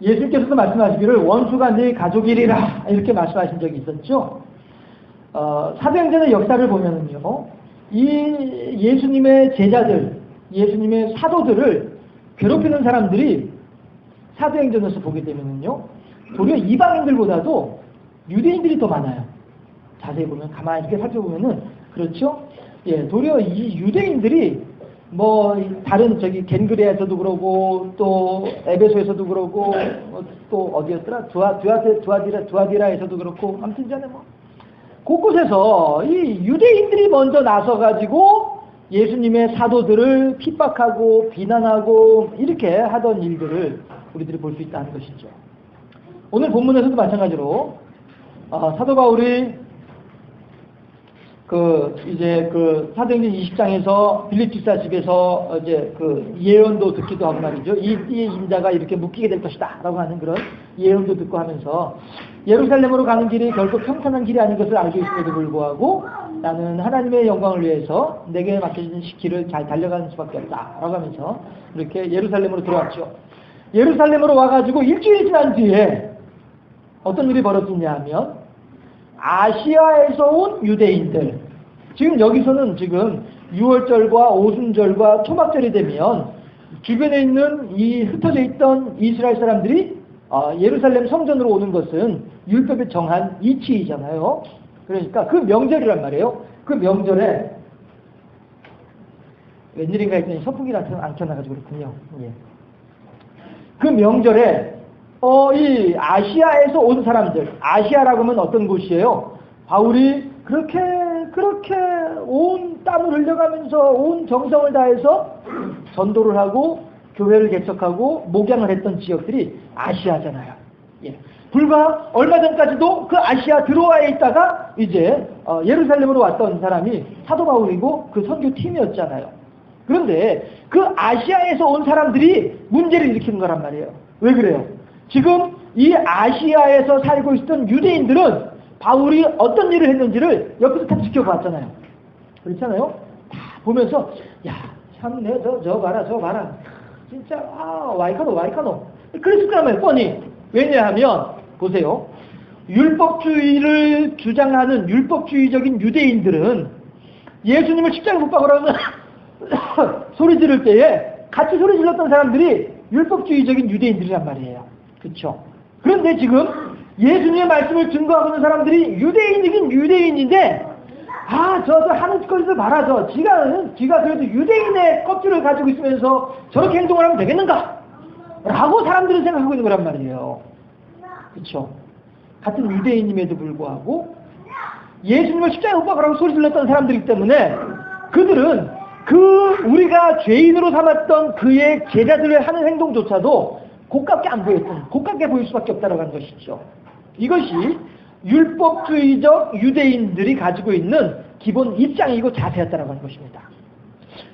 예수께서도 말씀하시기를 원수가 네 가족이리라 이렇게 말씀하신 적이 있었죠. 어, 사도행전의 역사를 보면은요, 이 예수님의 제자들, 예수님의 사도들을 괴롭히는 사람들이 사도행전에서 보게 되면은요, 도리어 이방인들보다도 유대인들이 더 많아요. 자세히 보면 가만히 이렇게 살펴보면은 그렇죠. 예, 도리어 이 유대인들이 뭐 다른 저기 겐그레에서도 그러고 또 에베소에서도 그러고 어, 또 어디였더라 두아 두아데 두아디라 두아디라에서도 그렇고 아무튼 전에 뭐 곳곳에서 이 유대인들이 먼저 나서 가지고 예수님의 사도들을 핍박하고 비난하고 이렇게 하던 일들을 우리들이 볼 수 있다는 것이죠. 오늘 본문에서도 마찬가지로 어, 사도 바울이 그 이제 그 사도행전 20장에서 빌립 집사 집에서 이제 그 예언도 듣기도 하고 말이죠. 이 띠의 인자가 이렇게 묶이게 될 것이다라고 하는 그런 예언도 듣고 하면서 예루살렘으로 가는 길이 결코 평탄한 길이 아닌 것을 알고 있음에도 불구하고 나는 하나님의 영광을 위해서 내게 맡겨진 길을 잘 달려가는 수밖에 없다라고 하면서 이렇게 예루살렘으로 들어왔죠. 예루살렘으로 와가지고 일주일 지난 뒤에 어떤 일이 벌어지냐 하면 아시아에서 온 유대인들 지금 여기서는 지금 6월절과 오순절과 초막절이 되면 주변에 있는 이 흩어져 있던 이스라엘 사람들이 어, 예루살렘 성전으로 오는 것은 율법에 정한 이치이잖아요. 그러니까 그 명절이란 말이에요. 그 명절에 웬일인가 했더니 선풍기를 안 켜놔가지고 그렇군요. 예. 그 명절에 어, 이 아시아에서 온 사람들, 아시아라고 하면 어떤 곳이에요? 바울이 그렇게, 그렇게 온 땀을 흘려가면서 온 정성을 다해서 전도를 하고 교회를 개척하고 목양을 했던 지역들이 아시아잖아요. 예. 불과 얼마 전까지도 그 아시아 드로아에 있다가 이제 어, 예루살렘으로 왔던 사람이 사도 바울이고 그 선교팀이었잖아요. 그런데 그 아시아에서 온 사람들이 문제를 일으키는 거란 말이에요. 왜 그래요? 지금 이 아시아에서 살고 있었던 유대인들은 바울이 어떤 일을 했는지를 옆에서 다 지켜봤잖아요. 그렇잖아요? 다 보면서 야, 참, 내, 저, 저 봐라, 저 봐라. 진짜, 아, 와이카노, 와이카노. 그랬을 거라면 뻔히. 왜냐하면, 보세요. 율법주의를 주장하는 율법주의적인 유대인들은 예수님을 십자가에 못 박으라는 소리 지를 때에 같이 소리 질렀던 사람들이 율법주의적인 유대인들이란 말이에요. 그렇죠? 그런데 지금 예수님의 말씀을 증거하고 있는 사람들이 유대인이긴 유대인인데 아, 저, 저 하는 짓거리들 봐라, 저. 지가, 지가 그래도 유대인의 껍질을 가지고 있으면서 저렇게 행동을 하면 되겠는가? 라고 사람들은 생각하고 있는 거란 말이에요. 그쵸? 같은 유대인임에도 불구하고 예수님을 십자가에 못 박으라고 소리 질렀던 사람들이기 때문에 그들은 그 우리가 죄인으로 삼았던 그의 제자들을 하는 행동조차도 고깝게 안 보였던, 고깝게 보일 수밖에 없다고 하는 것이죠. 이것이 율법주의적 유대인들이 가지고 있는 기본 입장이고 자세였다고 하는 것입니다.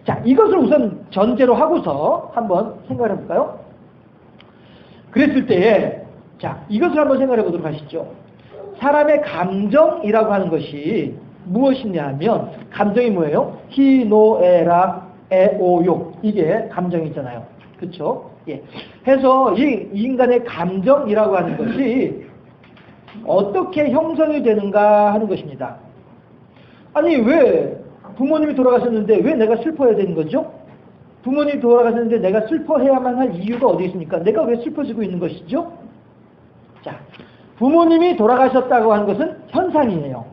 자, 이것을 우선 전제로 하고서 한번 생각을 해볼까요? 그랬을 때에, 자, 이것을 한번 생각해 보도록 하시죠. 사람의 감정이라고 하는 것이 무엇이냐 하면, 감정이 뭐예요? 히노에라 에오욕. 이게 감정이잖아요. 그쵸? 예. 해서 이 인간의 감정이라고 하는 것이 어떻게 형성이 되는가 하는 것입니다. 아니, 왜 부모님이 돌아가셨는데 왜 내가 슬퍼해야 되는 거죠? 부모님이 돌아가셨는데 내가 슬퍼해야만 할 이유가 어디 있습니까? 내가 왜 슬퍼지고 있는 것이죠? 자, 부모님이 돌아가셨다고 하는 것은 현상이에요.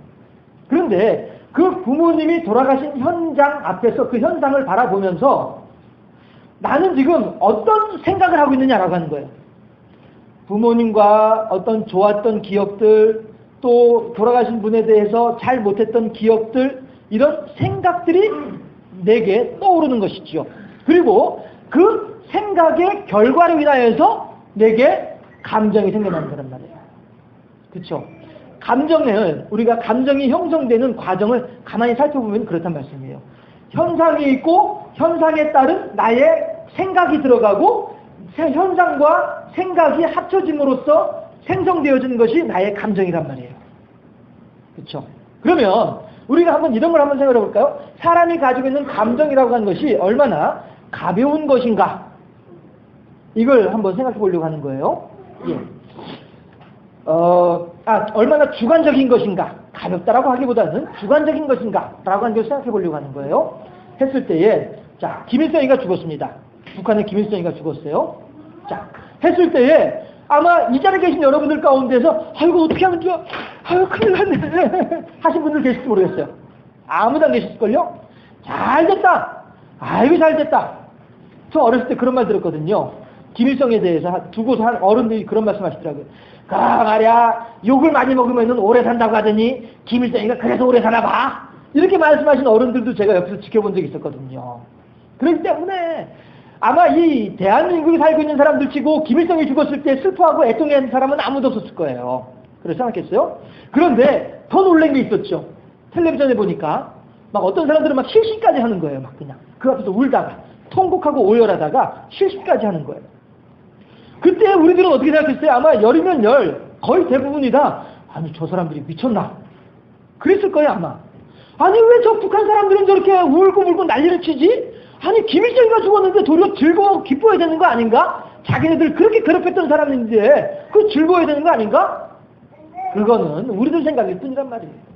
그런데 그 부모님이 돌아가신 현장 앞에서 그 현상을 바라보면서 나는 지금 어떤 생각을 하고 있느냐라고 하는 거예요. 부모님과 어떤 좋았던 기억들, 또 돌아가신 분에 대해서 잘 못했던 기억들, 이런 생각들이 내게 떠오르는 것이지요. 그리고 그 생각의 결과로 인하여서 내게 감정이 생겨나는 거란 말이에요. 그렇죠? 감정을 우리가 감정이 형성되는 과정을 가만히 살펴보면 그렇단 말씀이에요. 현상이 있고 현상에 따른 나의 생각이 들어가고 현상과 생각이 합쳐짐으로써 생성되어진 것이 나의 감정이란 말이에요. 그렇죠? 그러면 우리가 한번 이런 걸 한번 생각해 볼까요? 사람이 가지고 있는 감정이라고 하는 것이 얼마나 가벼운 것인가? 이걸 한번 생각해 보려고 하는 거예요. 예. 어, 아, 얼마나 주관적인 것인가, 가볍다라고 하기보다는 주관적인 것인가, 라고 하는 걸 생각해 보려고 하는 거예요. 했을 때에, 자, 김일성이가 죽었습니다. 북한의 김일성이가 죽었어요. 자, 했을 때에, 아마 이 자리에 계신 여러분들 가운데서, 아이고, 어떻게 하면 좋아? 아유, 큰일 났네. 하신 분들 계실지 모르겠어요. 아무도 안 계실걸요? 잘 됐다! 아이고, 잘 됐다! 저 어렸을 때 그런 말 들었거든요. 김일성에 대해서 두고서 한 어른들이 그런 말씀 하시더라고요. 그 말이야 욕을 많이 먹으면 오래 산다고 하더니 김일성이가 그래서 오래 사나 봐. 이렇게 말씀하신 어른들도 제가 옆에서 지켜본 적이 있었거든요. 그렇기 때문에 아마 이 대한민국에 살고 있는 사람들 치고 김일성이 죽었을 때 슬퍼하고 애통한 사람은 아무도 없었을 거예요. 그래서 생각했어요. 그런데 더 놀란 게 있었죠. 텔레비전에 보니까 막 어떤 사람들은 막 실시까지 하는 거예요. 막 그냥 그 앞에서 울다가 통곡하고 오열하다가 실시까지 하는 거예요. 그때 우리들은 어떻게 생각했어요? 아마 열이면 열, 거의 대부분이 다, 아니, 저 사람들이 미쳤나? 그랬을 거예요, 아마. 아니, 왜 저 북한 사람들은 저렇게 울고 울고 난리를 치지? 아니, 김일성이가 죽었는데 도리어 즐거워하고 기뻐해야 되는 거 아닌가? 자기네들 그렇게 괴롭혔던 사람인데, 그 즐거워해야 되는 거 아닌가? 그거는 우리들 생각일 뿐이란 말이에요.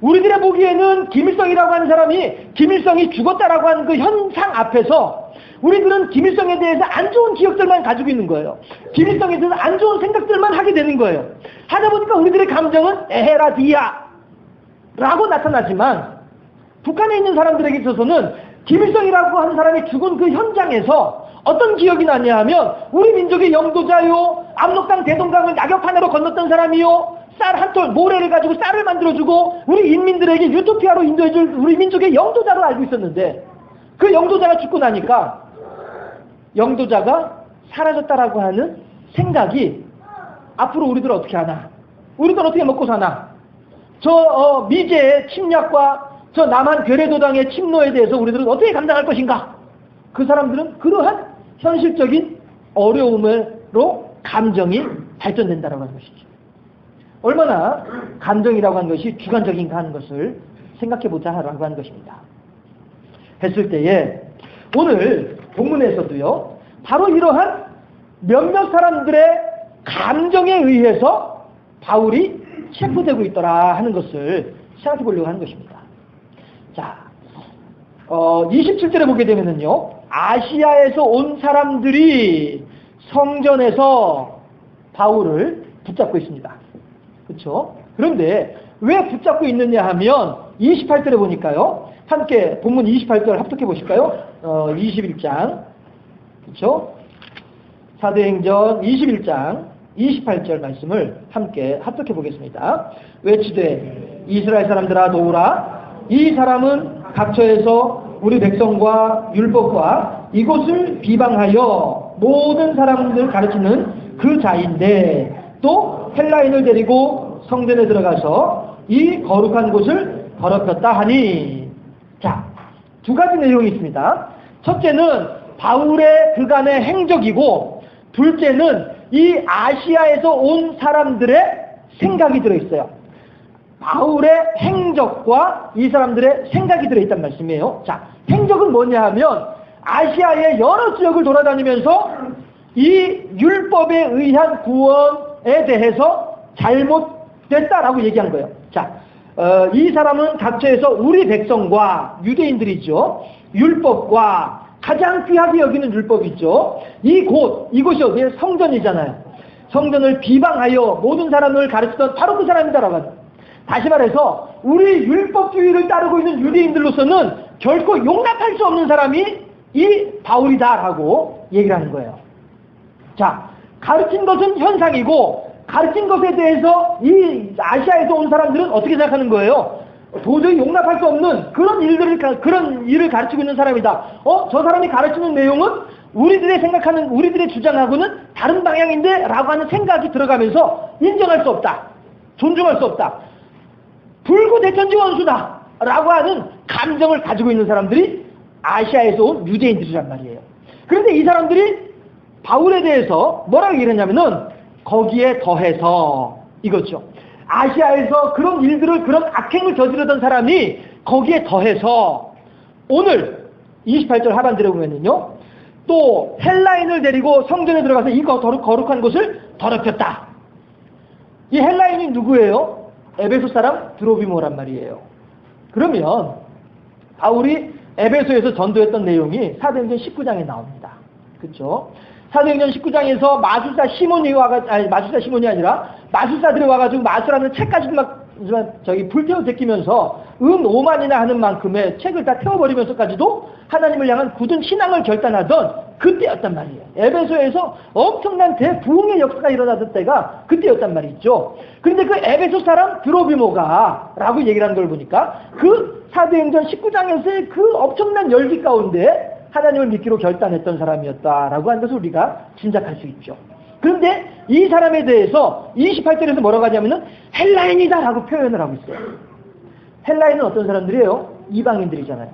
우리들의 보기에는 김일성이라고 하는 사람이 김일성이 죽었다라고 하는 그 현상 앞에서 우리들은 김일성에 대해서 안 좋은 기억들만 가지고 있는 거예요. 김일성에 대해서 안 좋은 생각들만 하게 되는 거예요. 하다 보니까 우리들의 감정은 에헤라디야 라고 나타나지만 북한에 있는 사람들에게 있어서는 김일성이라고 하는 사람이 죽은 그 현장에서 어떤 기억이 나냐 하면 우리 민족의 영도자요 압록강 대동강을 낙엽 하나로 건넜던 사람이요 쌀 한 톨 모래를 가지고 쌀을 만들어주고 우리 인민들에게 유토피아로 인도해줄 우리 민족의 영도자로 알고 있었는데 그 영도자가 죽고 나니까 영도자가 사라졌다라고 하는 생각이 앞으로 우리들 어떻게 하나? 우리들 어떻게 먹고 사나? 저 어, 미제의 침략과 저 남한 괴뢰도당의 침노에 대해서 우리들은 어떻게 감당할 것인가? 그 사람들은 그러한 현실적인 어려움으로 감정이 발전된다라고 하는 것이죠. 얼마나 감정이라고 하는 것이 주관적인가 하는 것을 생각해 보자 라고 하는 것입니다. 했을 때에 오늘 본문에서도요. 바로 이러한 몇몇 사람들의 감정에 의해서 바울이 체포되고 있더라 하는 것을 생각해 보려고 하는 것입니다. 자, 어, 27절에 보게 되면은요. 아시아에서 온 사람들이 성전에서 바울을 붙잡고 있습니다. 그렇죠? 그런데 왜 붙잡고 있느냐 하면 28절에 보니까요. 함께 본문 28절 합독해 보실까요? 어, 21장. 그렇죠? 사도행전 21장 28절 말씀을 함께 합독해 보겠습니다. 외치되 이스라엘 사람들아 도우라 이 사람은 각처에서 우리 백성과 율법과 이곳을 비방하여 모든 사람들 가르치는 그 자인데 또 헬라인을 데리고 성전에 들어가서 이 거룩한 곳을 더럽혔다 하니 자, 두 가지 내용이 있습니다. 첫째는 바울의 그간의 행적이고 둘째는 이 아시아에서 온 사람들의 생각이 들어있어요. 바울의 행적과 이 사람들의 생각이 들어있단 말씀이에요. 자, 행적은 뭐냐 하면 아시아의 여러 지역을 돌아다니면서 이 율법에 의한 구원에 대해서 잘못됐다라고 얘기한 거예요. 자, 어, 이 사람은 각처에서 우리 백성과 유대인들이죠. 율법과 가장 귀하게 여기는 율법이죠. 이 곳, 이곳이 어디에 성전이잖아요. 성전을 비방하여 모든 사람을 가르치던 바로 그 사람이다라고 하죠. 다시 말해서 우리 율법주의를 따르고 있는 유대인들로서는 결코 용납할 수 없는 사람이 이 바울이다라고 얘기를 하는 거예요. 자, 가르친 것은 현상이고 가르친 것에 대해서 이 아시아에서 온 사람들은 어떻게 생각하는 거예요? 도저히 용납할 수 없는 그런 일들을 그런 일을 가르치고 있는 사람이다. 어, 저 사람이 가르치는 내용은 우리들의 생각하는 우리들의 주장하고는 다른 방향인데라고 하는 생각이 들어가면서 인정할 수 없다. 존중할 수 없다. 불구 대천지 원수다 라고 하는 감정을 가지고 있는 사람들이 아시아에서 온 유대인들이란 말이에요. 그런데 이 사람들이 바울에 대해서 뭐라고 얘기했냐면은 거기에 더해서 이거죠. 아시아에서 그런 일들을 그런 악행을 저지르던 사람이 거기에 더해서 오늘 28절 하반절에 보면은요. 또 헬라인을 데리고 성전에 들어가서 이 거룩, 거룩한 곳을 더럽혔다. 이 헬라인이 누구예요? 에베소 사람 드로비모란 말이에요. 그러면 바울이 에베소에서 전도했던 내용이 사도행전 19장에 나옵니다. 그렇죠? 사도행전 19장에서 마술사 시몬이 와가 아니 마술사 시몬이 아니라 마술사들이 와가지고 마술하는 책까지 막 저기 불태워 제끼면서 은 5만이나 하는 만큼의 책을 다 태워버리면서까지도 하나님을 향한 굳은 신앙을 결단하던 그때였단 말이에요. 에베소에서 엄청난 대부흥의 역사가 일어나던 때가 그때였단 말이죠. 그런데 그 에베소 사람 드로비모가 라고 얘기를 하는 걸 보니까 그 사도행전 19장에서의 그 엄청난 열기 가운데 하나님을 믿기로 결단했던 사람이었다라고 하는 것을 우리가 짐작할 수 있죠. 그런데 이 사람에 대해서 28절에서 뭐라고 하냐면은 헬라인이다라고 표현을 하고 있어요. 헬라인은 어떤 사람들이에요? 이방인들이잖아요.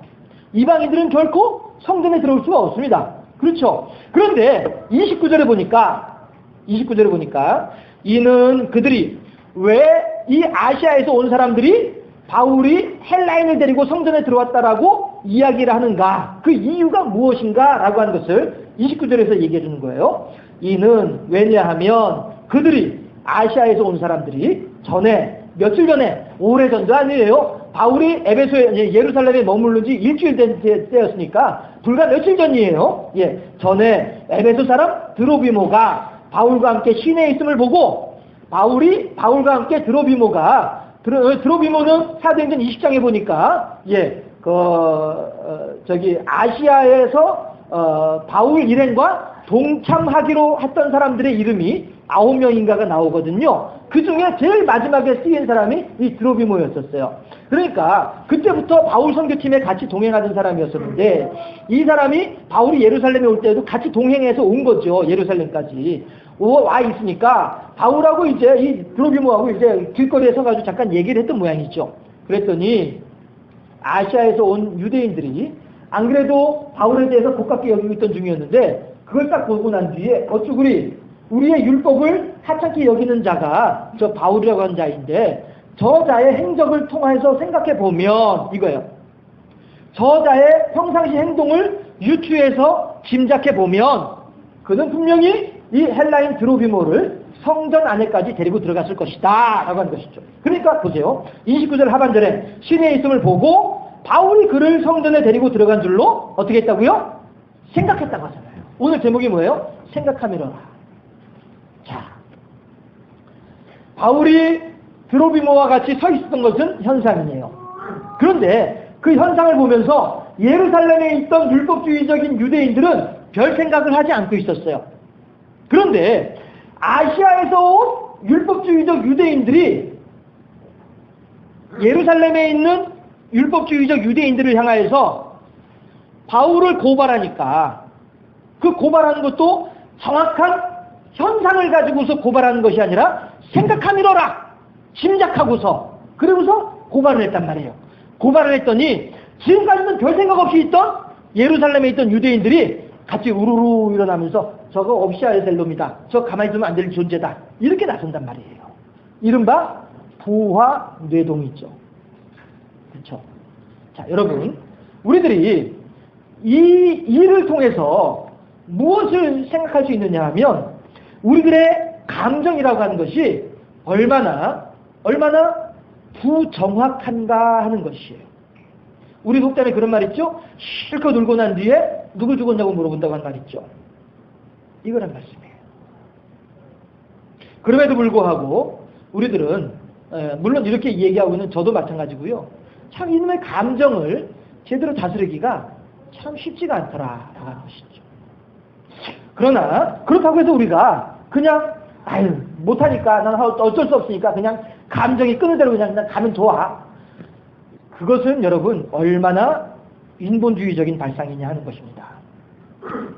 이방인들은 결코 성전에 들어올 수가 없습니다. 그렇죠? 그런데 29절에 보니까 29절에 보니까 이는 그들이 왜 이 아시아에서 온 사람들이 바울이 헬라인을 데리고 성전에 들어왔다라고 이야기를 하는가? 그 이유가 무엇인가? 라고 하는 것을 29절에서 얘기해 주는 거예요. 이는 왜냐하면 그들이 아시아에서 온 사람들이 전에 며칠 전에 오래전도 아니에요. 바울이 에베소에 예루살렘에 머무른 지 일주일 된 때였으니까 불과 며칠 전이에요. 예, 전에 에베소 사람 드로비모가 바울과 함께 시내에 있음을 보고 바울이 바울과 함께 드로비모가 드로, 드로비모는 사도행전 20장에 보니까 예, 그 어, 저기 아시아에서 어, 바울 일행과 동참하기로 했던 사람들의 이름이 아홉 명인가가 나오거든요. 그 중에 제일 마지막에 쓰인 사람이 이 드로비모였었어요. 그러니까 그때부터 바울 선교팀에 같이 동행하던 사람이었었는데 이 사람이 바울이 예루살렘에 올 때에도 같이 동행해서 온 거죠. 예루살렘까지. 와 있으니까 바울하고 이제 이 드로비모하고 이제 길거리에 서가지고 잠깐 얘기를 했던 모양이죠. 그랬더니 아시아에서 온 유대인들이 안 그래도 바울에 대해서 고깝게 여기고 있던 중이었는데 그걸 딱 보고 난 뒤에 어쭈구리 우리의 율법을 하찮게 여기는 자가 저 바울이라고 하는 자인데 저 자의 행적을 통해서 생각해 보면 이거예요. 저 자의 평상시 행동을 유추해서 짐작해 보면 그는 분명히 이 헬라인 드로비모를 성전 안에까지 데리고 들어갔을 것이다 라고 하는 것이죠. 그러니까 보세요. 29절 하반절에 신의 있음을 보고 바울이 그를 성전에 데리고 들어간 줄로 어떻게 했다고요? 생각했다고 하잖아요. 오늘 제목이 뭐예요? 생각하미라. 자, 바울이 드로비모와 같이 서 있었던 것은 현상이에요. 그런데 그 현상을 보면서 예루살렘에 있던 율법주의적인 유대인들은 별 생각을 하지 않고 있었어요. 그런데 아시아에서 온 율법주의적 유대인들이 예루살렘에 있는 율법주의적 유대인들을 향하여서 바울을 고발하니까 그 고발하는 것도 정확한 현상을 가지고서 고발하는 것이 아니라 생각하미러라 짐작하고서 그러고서 고발을 했단 말이에요. 고발을 했더니 지금까지는 별 생각 없이 있던 예루살렘에 있던 유대인들이 같이 우르르 일어나면서 저거 옵시아의 셀놈이다. 저 가만히 있으면 안 될 존재다. 이렇게 나선단 말이에요. 이른바 부화 뇌동이죠. 그렇죠. 자, 여러분, 우리들이 이 일을 통해서 무엇을 생각할 수 있느냐 하면 우리들의 감정이라고 하는 것이 얼마나 얼마나 부정확한가 하는 것이에요. 우리 속담에 그런 말 있죠? 실컷 울고 난 뒤에 누구 죽었냐고 물어본다고 하는 말 있죠. 이거란 말씀이에요. 그럼에도 불구하고 우리들은 물론 이렇게 얘기하고 있는 저도 마찬가지고요. 참 이놈의 감정을 제대로 다스리기가 참 쉽지가 않더라라고 하는 것이죠. 그러나 그렇다고 해서 우리가 그냥 아유 못하니까 난 어쩔 수 없으니까 그냥 감정이 끄는 대로 그냥 난 가면 좋아. 그것은 여러분 얼마나 인본주의적인 발상이냐 하는 것입니다.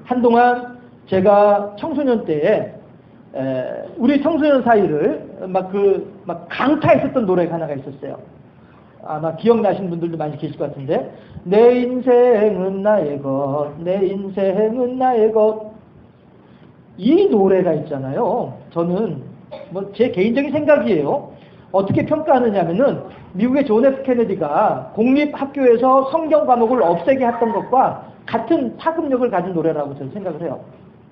한동안 제가 청소년 때에 우리 청소년 사이를 막 그 막 강타했었던 노래가 하나가 있었어요. 아마 기억나시는 분들도 많이 계실 것 같은데 내 인생은 나의 것, 내 인생은 나의 것. 이 노래가 있잖아요. 저는 뭐 제 개인적인 생각이에요. 어떻게 평가하느냐면은 미국의 존 F 케네디가 공립 학교에서 성경 과목을 없애게 했던 것과 같은 파급력을 가진 노래라고 저는 생각을 해요.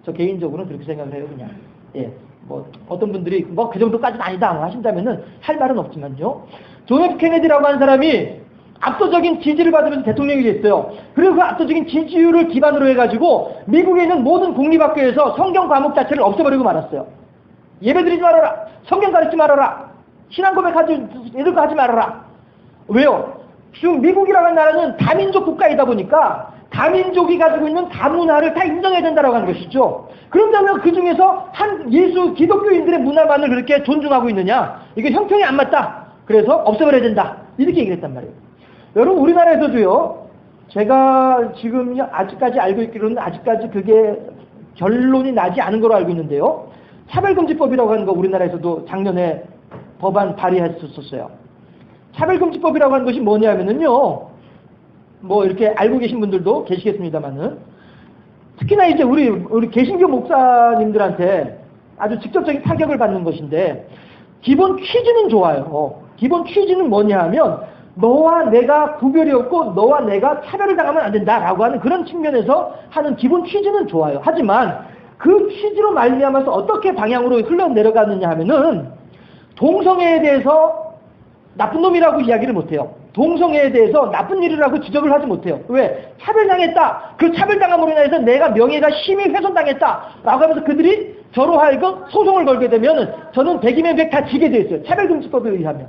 저 개인적으로는 그렇게 생각을 해요, 그냥. 예. 뭐, 어떤 분들이 뭐 그 정도까지는 아니다 하신다면은 할 말은 없지만요. 존 F 케네디라고 하는 사람이 압도적인 지지를 받으면서 대통령이 됐어요. 그리고 그 압도적인 지지율을 기반으로 해가지고 미국에 있는 모든 공립학교에서 성경 과목 자체를 없애버리고 말았어요. 예배 드리지 말아라. 성경 가르치지 말아라. 신앙 고백하지, 이런 거 하지 말아라. 왜요? 지금 미국이라는 나라는 다민족 국가이다 보니까 다민족이 가지고 있는 다문화를 다 인정해야 된다고 하는 것이죠. 그런다면 그 중에서 한 예수 기독교인들의 문화만을 그렇게 존중하고 있느냐? 이게 형평이 안 맞다. 그래서 없애버려야 된다. 이렇게 얘기를 했단 말이에요. 여러분 우리나라에서도요. 제가 지금 아직까지 알고 있기로는 아직까지 그게 결론이 나지 않은 걸로 알고 있는데요. 차별금지법이라고 하는 거 우리나라에서도 작년에 법안 발의했었어요. 차별금지법이라고 하는 것이 뭐냐면은요. 뭐 이렇게 알고 계신 분들도 계시겠습니다만은 특히나 이제 우리 우리 개신교 목사님들한테 아주 직접적인 타격을 받는 것인데 기본 취지는 좋아요. 기본 취지는 뭐냐 하면 너와 내가 구별이 없고 너와 내가 차별을 당하면 안 된다라고 하는 그런 측면에서 하는 기본 취지는 좋아요. 하지만 그 취지로 말미암아서 어떻게 방향으로 흘러내려가느냐 하면은 동성애에 대해서 나쁜 놈이라고 이야기를 못해요. 동성애에 대해서 나쁜 일이라고 지적을 하지 못해요. 왜? 차별당했다. 그 차별당함으로 인해서 내가 명예가 심히 훼손당했다. 라고 하면서 그들이 저로 하여금 소송을 걸게 되면 저는 백이면 백 다 지게 돼 있어요. 차별금지법에 의하면.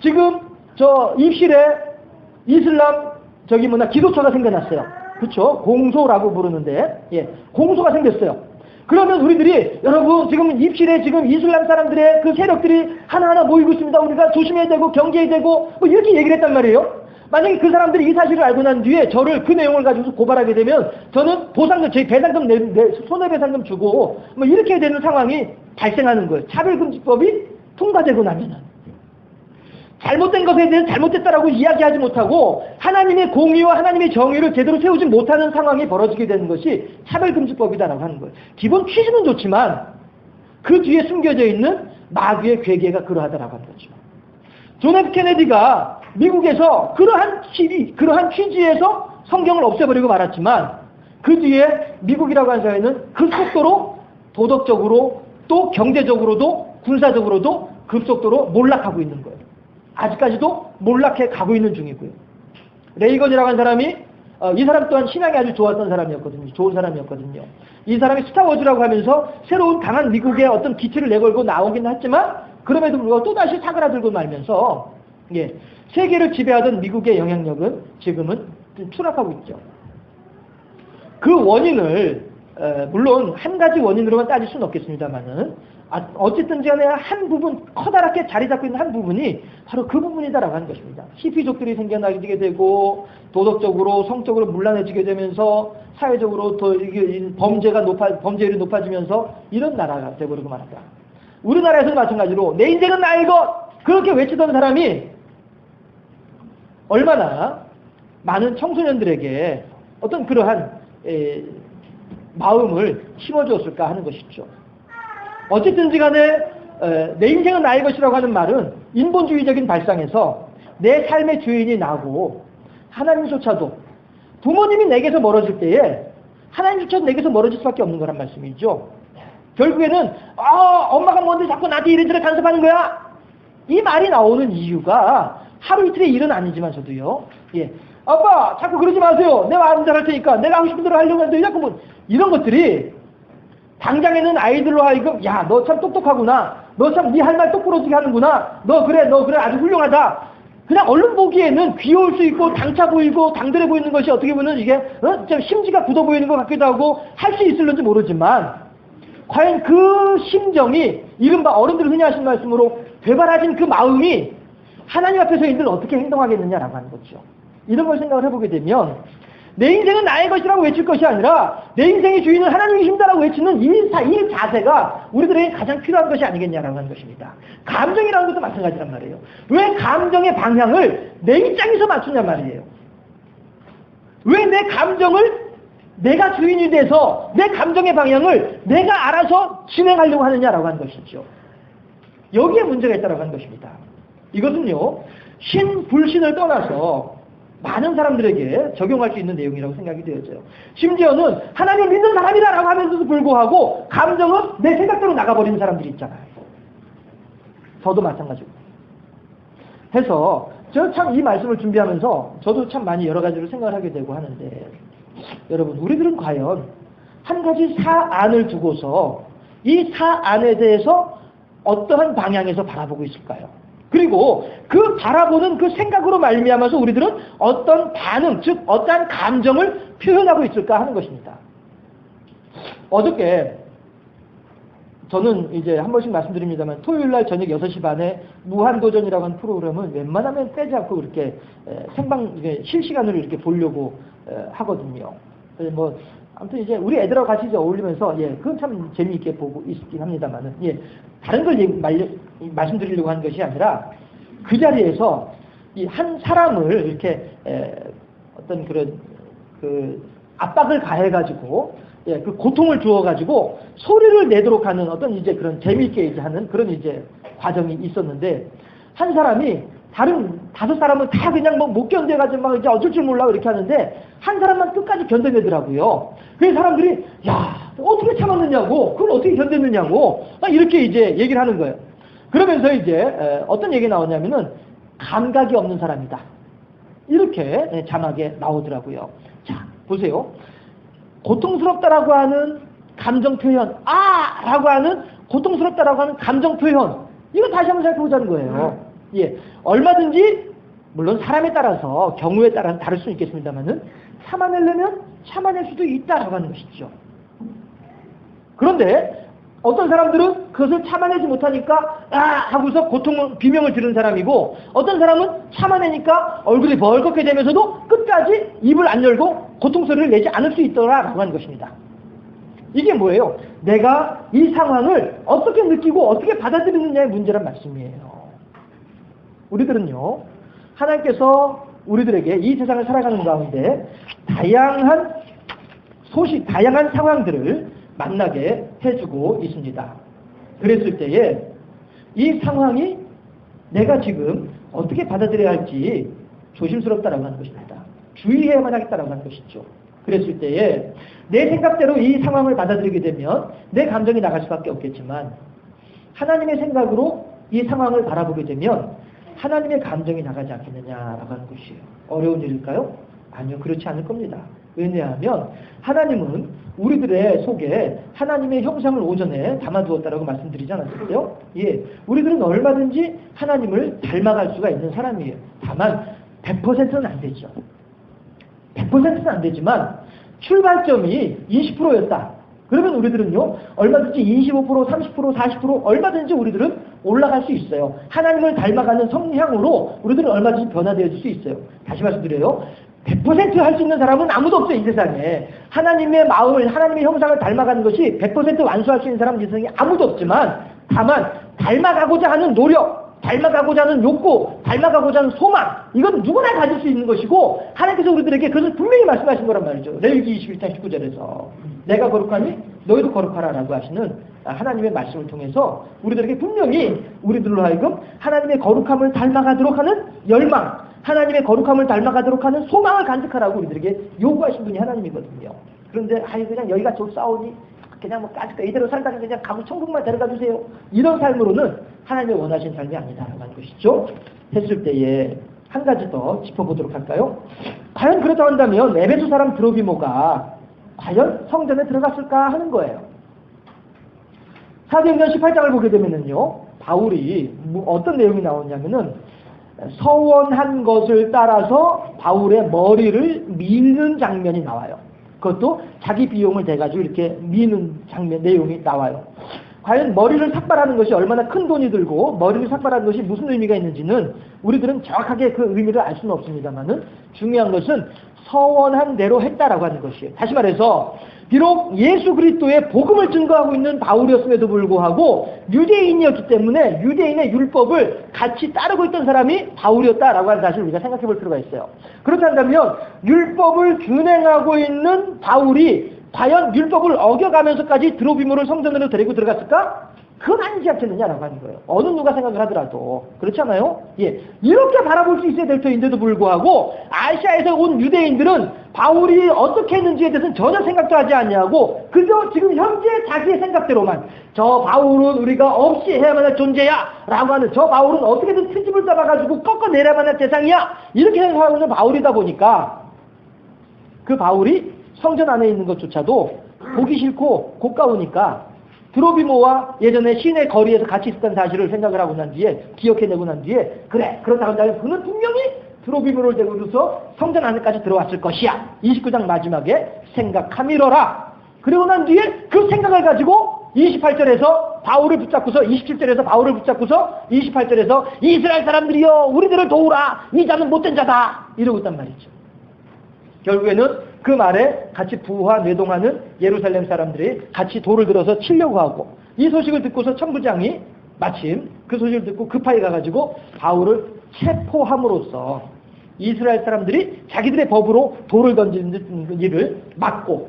지금 저 입실에 이슬람 저기 뭐나 기도처가 생겨났어요. 그렇죠? 공소라고 부르는데 예, 공소가 생겼어요. 그러면 우리들이 여러분 지금 입실에 지금 이슬람 사람들의 그 세력들이 하나하나 모이고 있습니다. 우리가 조심해야 되고 경계해야 되고 뭐 이렇게 얘기를 했단 말이에요. 만약에 그 사람들이 이 사실을 알고 난 뒤에 저를 그 내용을 가지고 고발하게 되면 저는 보상금, 제 배상금 내, 내 손해배상금 주고 뭐 이렇게 되는 상황이 발생하는 거예요. 차별금지법이 통과되고 나면은. 잘못된 것에 대해서 잘못됐다라고 이야기하지 못하고 하나님의 공의와 하나님의 정의를 제대로 세우지 못하는 상황이 벌어지게 되는 것이 차별금지법이다라고 하는 거예요. 기본 취지는 좋지만 그 뒤에 숨겨져 있는 마귀의 괴계가 그러하다라고 하는 거죠. 존 F 케네디가 미국에서 그러한 취지, 그러한 취지에서 성경을 없애버리고 말았지만 그 뒤에 미국이라고 하는 사회는 그 속도로 도덕적으로 또 경제적으로도 군사적으로도 급속도로 몰락하고 있는 거예요. 아직까지도 몰락해 가고 있는 중이고요. 레이건이라고 하는 사람이 어, 이 사람 또한 신앙이 아주 좋았던 사람이었거든요. 좋은 사람이었거든요. 이 사람이 스타워즈라고 하면서 새로운 강한 미국의 어떤 기틀을 내걸고 나오긴 했지만 그럼에도 불구하고 또다시 사그라들고 말면서 예, 세계를 지배하던 미국의 영향력은 지금은 추락하고 있죠. 그 원인을 에, 물론 한 가지 원인으로만 따질 수는 없겠습니다만은 아, 어쨌든 간에 한 부분 커다랗게 자리 잡고 있는 한 부분이 바로 그 부분이다라고 하는 것입니다. 히피족들이 생겨나게 되고 도덕적으로 성적으로 문란해지게 되면서 사회적으로 더 범죄가 높아 범죄율이 높아지면서 이런 나라가 되버리고 말았다. 우리나라에서도 마찬가지로 내 인생은 나의 것 그렇게 외치던 사람이 얼마나 많은 청소년들에게 어떤 그러한 에, 마음을 심어주었을까 하는 것이죠. 어쨌든지 간에 내 인생은 나의 것이라고 하는 말은 인본주의적인 발상에서 내 삶의 주인이 나고 하나님조차도 부모님이 내게서 멀어질 때에 하나님조차도 내게서 멀어질 수밖에 없는 거란 말씀이죠. 결국에는 아 엄마가 뭔데 자꾸 나한테 이런저런 간섭하는 거야? 이 말이 나오는 이유가 하루 이틀의 일은 아니지만서도요. 예. 아빠 자꾸 그러지 마세요. 내가 안 잘할 테니까 내가 하고 싶은 대로 하려고 하는데 자꾸 뭐 이런 것들이 당장에는 아이들로 하여금 야 너 참 똑똑하구나 너 참 네 할 말 똑부러지게 하는구나 너 그래 너 그래 아주 훌륭하다 그냥 얼른 보기에는 귀여울 수 있고 당차 보이고 당들해 보이는 것이 어떻게 보면 이게 어? 좀 심지가 굳어 보이는 것 같기도 하고 할 수 있을는지 모르지만 과연 그 심정이 이른바 어른들이 흔히 하신 말씀으로 되바라진 그 마음이 하나님 앞에서 이들 어떻게 행동하겠느냐라고 하는 거죠. 이런 걸 생각을 해보게 되면 내 인생은 나의 것이라고 외칠 것이 아니라 내 인생의 주인은 하나님이십니다라고 외치는 이, 사, 이 자세가 우리들에게 가장 필요한 것이 아니겠냐라고 하는 것입니다. 감정이라는 것도 마찬가지란 말이에요. 왜 감정의 방향을 내 입장에서 맞추냔 말이에요. 왜 내 감정을 내가 주인이 돼서 내 감정의 방향을 내가 알아서 진행하려고 하느냐라고 하는 것이죠. 여기에 문제가 있다고 하는 것입니다. 이것은요, 신, 불신을 떠나서 많은 사람들에게 적용할 수 있는 내용이라고 생각이 되어져요. 심지어는 하나님 믿는 사람이다라고 하면서도 불구하고 감정은 내 생각대로 나가버리는 사람들이 있잖아요. 저도 마찬가지고. 해서 저 참 이 말씀을 준비하면서 저도 참 많이 여러 가지로 생각을 하게 되고 하는데 여러분 우리들은 과연 한 가지 사안을 두고서 이 사안에 대해서 어떠한 방향에서 바라보고 있을까요? 그리고 그 바라보는 그 생각으로 말미암아서 우리들은 어떤 반응, 즉 어떠한 감정을 표현하고 있을까 하는 것입니다. 어저께 저는 이제 한 번씩 말씀드립니다만 토요일 날 저녁 6시 반에 무한도전이라고 하는 프로그램은 웬만하면 빼지 않고 이렇게 생방 실시간으로 이렇게 보려고 하거든요. 뭐 아무튼 이제 우리 애들하고 같이 이제 어울리면서 예 그건 참 재미있게 보고 있긴 합니다만은 예. 다른 걸 말, 말씀드리려고 하는 것이 아니라 그 자리에서 이 한 사람을 이렇게 에, 어떤 그런 그 압박을 가해가지고 예, 그 고통을 주어가지고 소리를 내도록 하는 어떤 이제 그런 재미있게 이제 하는 그런 이제 과정이 있었는데 한 사람이 다른 다섯 사람은 다 그냥 뭐 못 견뎌가지고 막 이제 어쩔 줄 몰라 이렇게 하는데 한 사람만 끝까지 견뎌내더라고요. 그래서 사람들이 야 어떻게 참았느냐고 그걸 어떻게 견뎠느냐고 막 이렇게 이제 얘기를 하는 거예요. 그러면서 이제 어떤 얘기 나오냐면은 감각이 없는 사람이다. 이렇게 자막에 나오더라고요. 자 보세요. 고통스럽다라고 하는 감정 표현, 아! 라고 하는 고통스럽다라고 하는 감정 표현. 이거 다시 한번 살펴보자는 거예요. 예. 얼마든지, 물론 사람에 따라서, 경우에 따라서 다를 수 있겠습니다만은, 참아내려면 참아낼 수도 있다라고 하는 것이죠. 그런데, 어떤 사람들은 그것을 참아내지 못하니까, 아! 하고서 고통을, 비명을 지르는 사람이고, 어떤 사람은 참아내니까 얼굴이 벌겋게 되면서도 끝까지 입을 안 열고 고통 소리를 내지 않을 수 있더라라고 하는 것입니다. 이게 뭐예요? 내가 이 상황을 어떻게 느끼고 어떻게 받아들이느냐의 문제란 말씀이에요. 우리들은요, 하나님께서 우리들에게 이 세상을 살아가는 가운데 다양한 소식, 다양한 상황들을 만나게 해주고 있습니다. 그랬을 때에 이 상황이 내가 지금 어떻게 받아들여야 할지 조심스럽다라고 하는 것입니다. 주의해야만 하겠다라고 하는 것이죠. 그랬을 때에 내 생각대로 이 상황을 받아들이게 되면 내 감정이 나갈 수밖에 없겠지만 하나님의 생각으로 이 상황을 바라보게 되면 하나님의 감정이 나가지 않겠느냐라고 하는 것이에요. 어려운 일일까요? 아니요, 그렇지 않을 겁니다. 왜냐하면 하나님은 우리들의 속에 하나님의 형상을 오전에 담아두었다라고 말씀드리지 않았어요? 예, 우리들은 얼마든지 하나님을 닮아갈 수가 있는 사람이에요. 다만 100%는 안 되죠. 100%는 안 되지만 출발점이 20%였다. 그러면 우리들은요, 얼마든지 25%, 30%, 40% 얼마든지 우리들은 올라갈 수 있어요. 하나님을 닮아가는 성향으로 우리들은 얼마든지 변화되어질 수 있어요. 다시 말씀드려요. 100%할 수 있는 사람은 아무도 없어요, 이 세상에. 하나님의 마음을, 하나님의 형상을 닮아가는 것이 100% 완수할 수 있는 사람은 이 세상에 아무도 없지만, 다만, 닮아가고자 하는 노력, 닮아가고자 하는 욕구, 닮아가고자 하는 소망, 이건 누구나 가질 수 있는 것이고, 하나님께서 우리들에게 그것을 분명히 말씀하신 거란 말이죠. 레위기 21장 19절에서. 내가 거룩하니 너희도 거룩하라 라고 하시는 하나님의 말씀을 통해서 우리들에게 분명히 우리들로 하여금 하나님의 거룩함을 닮아가도록 하는 열망, 하나님의 거룩함을 닮아가도록 하는 소망을 간직하라고 우리들에게 요구하신 분이 하나님이거든요. 그런데 아유 그냥 여기가 좋사오니 그냥 뭐 까짓거 이대로 살다가 그냥 가고 천국만 데려가 주세요. 이런 삶으로는 하나님의 원하신 삶이 아니다라고 하는 것이죠. 했을 때에 한 가지 더 짚어보도록 할까요? 과연 그렇다고 한다면 에베소 사람 드로비모가 과연 성전에 들어갔을까 하는 거예요. 사도행전 18장을 보게 되면은요, 바울이 뭐 어떤 내용이 나오냐면은 서원한 것을 따라서 바울의 머리를 미는 장면이 나와요. 그것도 자기 비용을 대가지고 이렇게 미는 장면 내용이 나와요. 과연 머리를 삭발하는 것이 얼마나 큰 돈이 들고 머리를 삭발하는 것이 무슨 의미가 있는지는 우리들은 정확하게 그 의미를 알 수는 없습니다만은 중요한 것은 서원한 대로 했다라고 하는 것이에요. 다시 말해서 비록 예수 그리스도의 복음을 증거하고 있는 바울이었음에도 불구하고 유대인이었기 때문에 유대인의 율법을 같이 따르고 있던 사람이 바울이었다라고 하는 사실을 우리가 생각해 볼 필요가 있어요. 그렇다면 율법을 준행하고 있는 바울이 과연 율법을 어겨가면서까지 드로비모를 성전으로 데리고 들어갔을까? 그건 아니지 않겠느냐라고 하는 거예요. 어느 누가 생각을 하더라도 그렇잖아요. 예, 이렇게 바라볼 수 있어야 될 터인데도 불구하고 아시아에서 온 유대인들은 바울이 어떻게 했는지에 대해서는 전혀 생각도 하지 않냐고 그저 지금 현재 자기의 생각대로만 저 바울은 우리가 없이 해야만 할 존재야 라고 하는 저 바울은 어떻게든 트집을 잡아가지고 꺾어내려야만 할 대상이야 이렇게 생각하고 있는 바울이다 보니까 그 바울이 성전 안에 있는 것조차도 보기 싫고 고가우니까 드로비모와 예전에 시내 거리에서 같이 있었던 사실을 생각을 하고 난 뒤에 기억해내고 난 뒤에 그래 그렇다고 한다면 그는 분명히 드로비모를 데려서 성전 안에까지 들어왔을 것이야. 29장 마지막에 생각하미러라. 그리고 난 뒤에 그 생각을 가지고 28절에서 바울을 붙잡고서 27절에서 바울을 붙잡고서 28절에서 이스라엘 사람들이여 우리들을 도우라. 이 자는 못된 자다. 이러고 있단 말이죠. 결국에는 그 말에 같이 부하 뇌동하는 예루살렘 사람들이 같이 돌을 들어서 치려고 하고 이 소식을 듣고서 청부장이 마침 그 소식을 듣고 급하게 가가지고 바울을 체포함으로써 이스라엘 사람들이 자기들의 법으로 돌을 던지는 일을 막고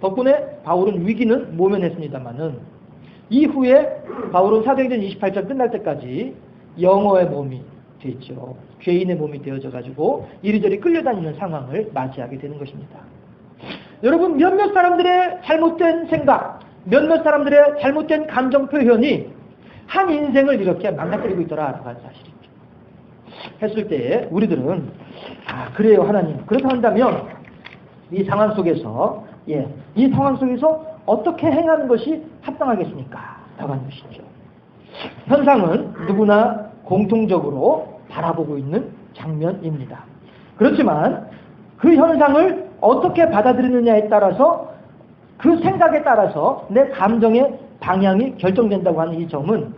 덕분에 바울은 위기는 모면했습니다만은 이후에 바울은 사도행전 28장 끝날 때까지 영어의 몸이 됐죠. 죄인의 몸이 되어져 가지고 이리저리 끌려다니는 상황을 맞이하게 되는 것입니다. 여러분 몇몇 사람들의 잘못된 생각, 몇몇 사람들의 잘못된 감정 표현이 한 인생을 이렇게 망가뜨리고 있더라라고 하는 사실이죠. 했을 때 우리들은 아 그래요 하나님 그렇다 한다면 이 상황 속에서 예, 이 상황 속에서 어떻게 행하는 것이 합당하겠습니까? 라고 하는 것이죠. 현상은 누구나 공통적으로 바라보고 있는 장면입니다. 그렇지만 그 현상을 어떻게 받아들이느냐에 따라서 그 생각에 따라서 내 감정의 방향이 결정된다고 하는 이 점은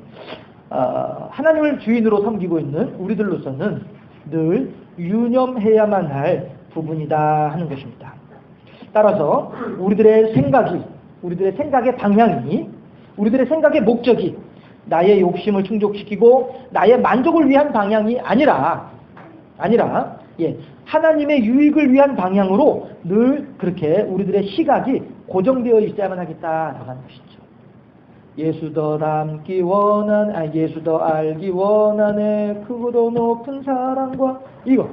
어, 하나님을 주인으로 섬기고 있는 우리들로서는 늘 유념해야만 할 부분이다 하는 것입니다. 따라서 우리들의 생각이, 우리들의 생각의 방향이, 우리들의 생각의 목적이 나의 욕심을 충족시키고 나의 만족을 위한 방향이 아니라, 아니라, 예, 하나님의 유익을 위한 방향으로 늘 그렇게 우리들의 시각이 고정되어 있어야만 하겠다라고 하는 것이죠. 예수 더 닮기 원한, 아, 예수 더 알기 원하네, 크고도 높은 사랑과, 이거,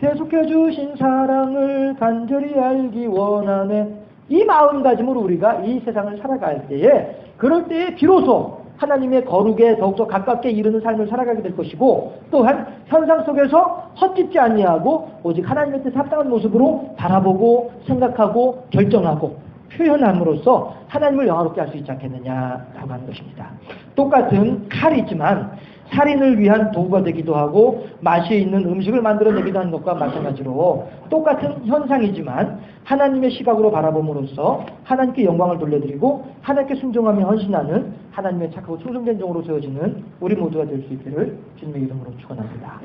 계속해 주신 사랑을 간절히 알기 원하네, 이 마음가짐으로 우리가 이 세상을 살아갈 때에, 그럴 때에 비로소 하나님의 거룩에 더욱더 가깝게 이르는 삶을 살아가게 될 것이고 또한 현상 속에서 헛짓지 아니하고 오직 하나님의 뜻 합당한 모습으로 바라보고 생각하고 결정하고 표현함으로써 하나님을 영화롭게 할 수 있지 않겠느냐라고 하는 것입니다. 똑같은 칼이지만 살인을 위한 도구가 되기도 하고 맛이 있는 음식을 만들어내기도 하는 것과 마찬가지로 똑같은 현상이지만 하나님의 시각으로 바라봄으로써 하나님께 영광을 돌려드리고 하나님께 순종하며 헌신하는 하나님의 착하고 충성된 종으로 세워지는 우리 모두가 될 수 있기를 주님의 이름으로 축원합니다.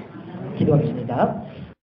기도하겠습니다.